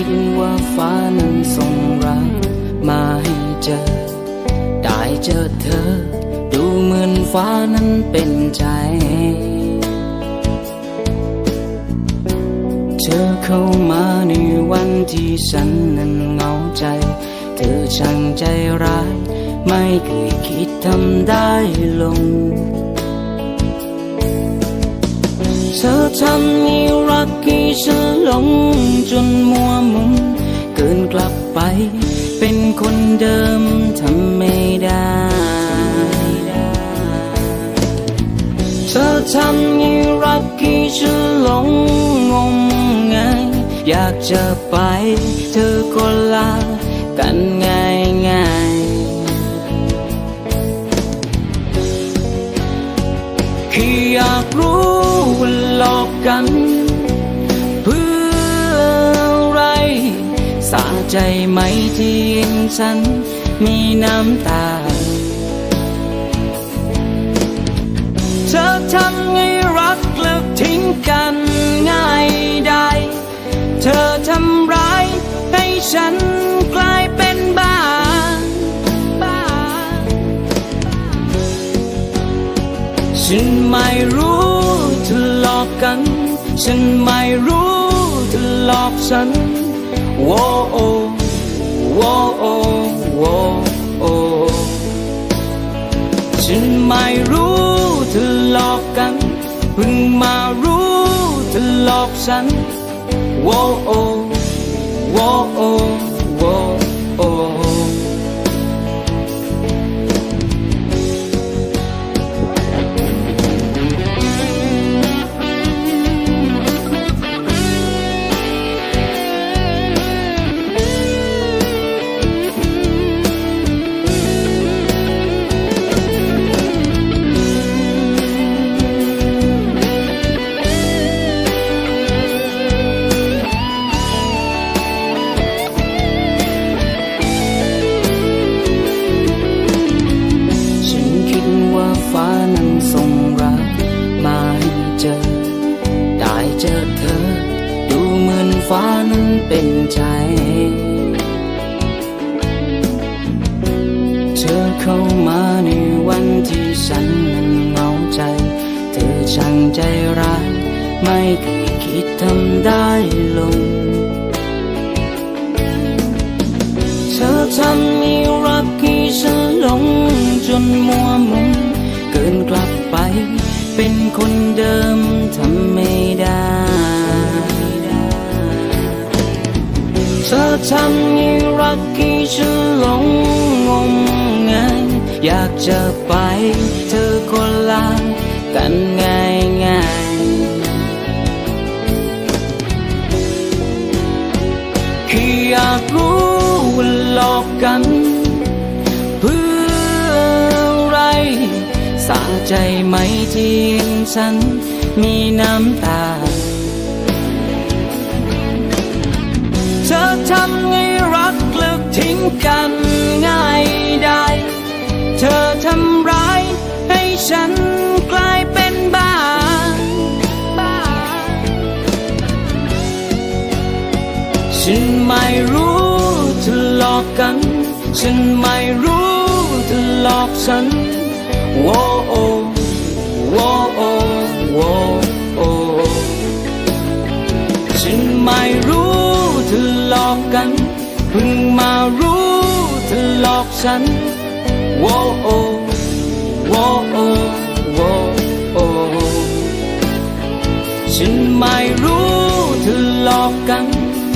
ิดว่าฟ้านั้นส่งรักมาให้เจอ ได้เจอเธอ ดูเหมือนฟ้านั้นเป็นใจ เธอเข้ามาในวันที่ฉันนั้นเหงาใจ เธอช่างใจร้าย ไม่เคยคิดทำได้ลง เธอทำให้รักที่ฉันหลงจนมัวมุนเกินกลับไป เป็นคนเดิมทำไม่ได้ เธอทำให้รักที่ฉันหลงงมงายอยากจะไป เธอก็ลากันง่ายง่าย กัน เพื่ออะไรสาใจไหมที่เห็นฉันมีน้ำตา เธอทำให้รักเลิกทิ้งกันง่ายได้ เธอทำร้ายให้ฉันกลายเป็นบ้าบ้าฉันไม่รู้ กัน ฉันไม่รู้เธอหลอกฉันโอ้โอโอ้โอโอ้โอฉันไม่รู้เธอหลอกกันเพิ่งมารู้เธอหลอกฉันโอ้โอ ฟ้านั้นเป็นใจ เธอเข้ามาในวันที่ฉันนั้นเหงาใจ เธอช่างใจร้ายไม่เคยคิดทำได้ลง เธอทำให้รักที่ฉันหลงจนมัวมุนเกินกลับไปเป็นคนเดิม ทำให้รักที่ฉันหลงงมงายอยากจะไปเธอก็ลากันง่ายง่ายค่อยากรู้ว่าหลอกกัน เพื่ออะไรสาใจไหมที่ฉันมีน้ำตา ทำให้รักเลิกทิ้งกันง่ายได้ เธอทำร้ายให้ฉันกลายเป็นบ้าบ้าฉันไม่รู้เธอหลอกกัน ฉันไม่รู้เธอหลอกฉันโว้โอโว้โอโว้โอ ฉันโว้โอโว้โอโว้โอฉันไม่รู้เธอหลอกกัน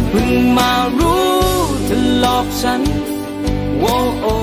เพิ่งมารู้เธอหลอกฉันโว้โอ้